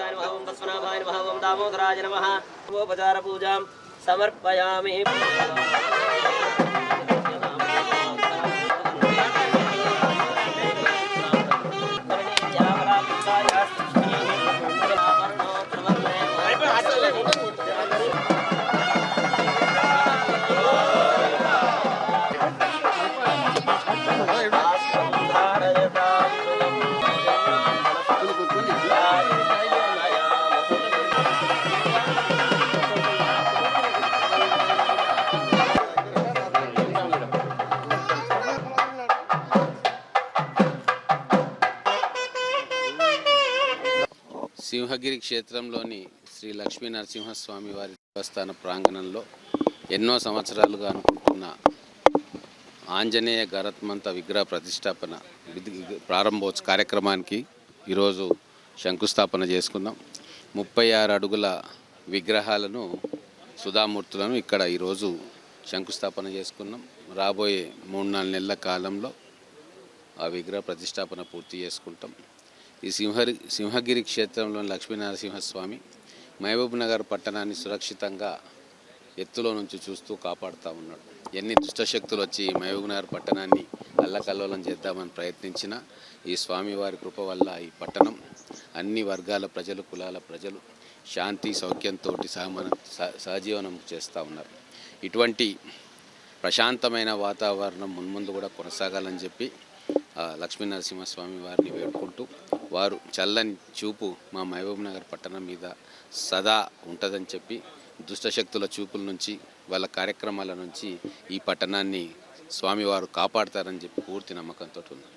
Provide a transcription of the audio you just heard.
गणेशाय नमः ओम पद्मनाभाय नमः ओम दामोदराय नमः ओम पूजां సింహగిరి క్షేత్రంలోని శ్రీ లక్ష్మీ నరసింహస్వామి వారి దేవస్థాన ప్రాంగణంలో ఎన్నో సంవత్సరాలుగా అనుకుంటున్న ఆంజనేయ గరత్మంత విగ్రహ ప్రతిష్టాపన విధి- ప్రారంభోత్సవ కార్యక్రమానికి ఈరోజు శంకుస్థాపన చేసుకున్నాం ముప్పై ఆరు అడుగుల విగ్రహాలను సుధామూర్తులను ఇక్కడ ఈరోజు శంకుస్థాపన చేసుకున్నాం. రాబోయే మూడు నాలుగు నెలల కాలంలో ఆ విగ్రహ ప్రతిష్టాపన పూర్తి చేసుకుంటాం. ఈ సింహరి సింహగిరి క్షేత్రంలోని లక్ష్మీనరసింహస్వామి మహబూబ్ నగర్ పట్టణాన్ని సురక్షితంగా ఎత్తులో నుంచి చూస్తూ కాపాడుతూ ఉన్నాడు. ఎన్ని దుష్టశక్తులు వచ్చి మహబూబ్ నగర్ పట్టణాన్ని అల్లకల్లోలం చేద్దామని ప్రయత్నించినా ఈ స్వామివారి కృప వల్ల ఈ పట్టణం అన్ని వర్గాల ప్రజలు కులాల ప్రజలు శాంతి సౌఖ్యంతో సహమన సహజీవనం చేస్తూ ఉన్నారు. ఇటువంటి ప్రశాంతమైన వాతావరణం మున్ముందు కూడా కొనసాగాలని చెప్పి లక్ష్మీనరసింహస్వామి వారిని వేడుకుంటూ వారు చల్లని చూపు మా మహబూబ్ నగర్ పట్టణం మీద సదా ఉంటుందని చెప్పి దుష్టశక్తుల చూపుల నుంచి వాళ్ళ కార్యక్రమాల నుంచి ఈ పట్టణాన్ని స్వామివారు కాపాడతారని చెప్పి పూర్తి నమ్మకంతో ఉంది.